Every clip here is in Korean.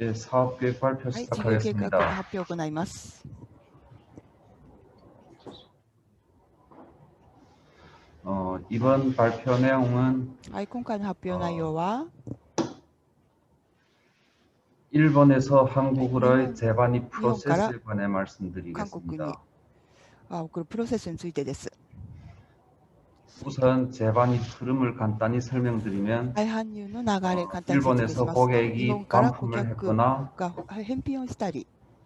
예, 사업 계획 발표 はい、事業計画の 시작하겠습니다. 発表を行います。 어, 이번 발표 내용은 はい、今回の発表内容は、 일본에서 한국으로의 일본- 재반입 일본가라 프로세스에 관해 韓国に 말씀드리겠습니다. あ送るプロセスについてです。 우선 제반이 흐름을 간단히 설명드리면 어, 일본에서 고객이 반품을 했거나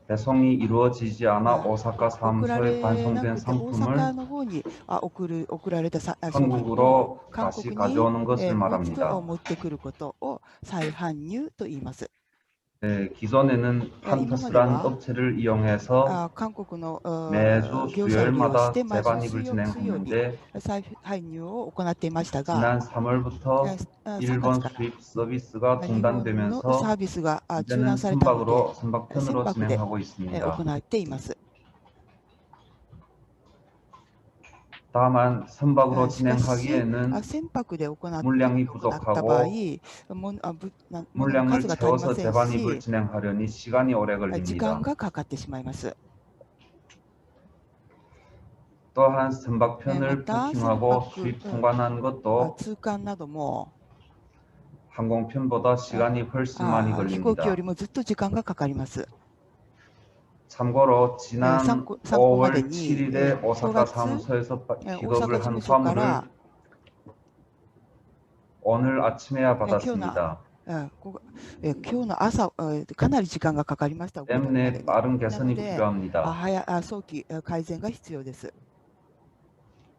배송이 이루어지지 않아 오사카 사무소에 반송된 상품을 한국으로 다시 가져오는 것을 말합니다. 네, 기존에는 판타스란 업체를 이용해서 매주 수요일마다 재반입을 진행했는데 지난 3월부터 일본 수입 서비스가 중단되면서 이제는 선박으로 선박편으로 진행하고 있습니다. 다만 선박으로 진행하기에는 물량이 부족하고 물량을 채워서 재반입을 진행하려니 시간이 오래 걸립니다. 또한 선박편을 부킹하고 수입 통관한 것도 항공편보다 시간이 훨씬 많이 걸립니다. 참고로 지난参考参考まで 5월 に 7일에 오사카 5月 사무소에서 바- え大 기급을 阪事 한 務所か 화물을 ら 오늘 아침에야 네, 받았습니다. えここえ今日の朝えかなり時間がかかりました。お答えまで 때문에 に 빠른 개선이 네. 아, 필요합니다. 早あ早期え改善が必要です。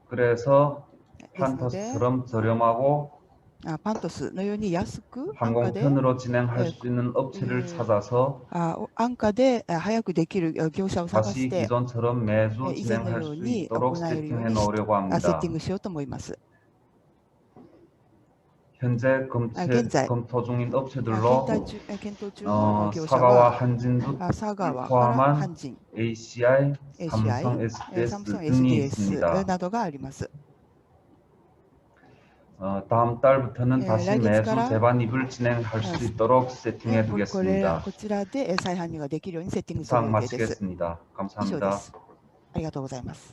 그래서 ですので、 판터스처럼 저렴하고 あパントスのように安く安価で 항공편으로 진행할 네. 수 있는 업체를 음. 찾아서 あお安価であ早くできるあ業者を探 다시 して 기존처럼 매주 네, 이전의 진행할 수 요원이 있도록 업무나 세팅해 요원이 놓으려고 あセッ 합니다. ティングしようと思います。 현재 검체, 아, 현재. 검토 중인 あ 업체들로 検討中え検討中 어, の業者 사가와 は 한진도 あ佐川から 포함한 阪神、 ACI, ACI、 삼성 え SDS サムソン 등이 SDS 있습니다. などがあります。 어, 다음 달부터는 네, 다시 라이트 매주 가라. 재반입을 진행할 수 네. 있도록 세팅해 これこれ 두겠습니다. こちらでえ再搬入ができるようにセッティングする 이상 予定です。 마치겠습니다. 以上で 감사합니다. す。ありがとうございます。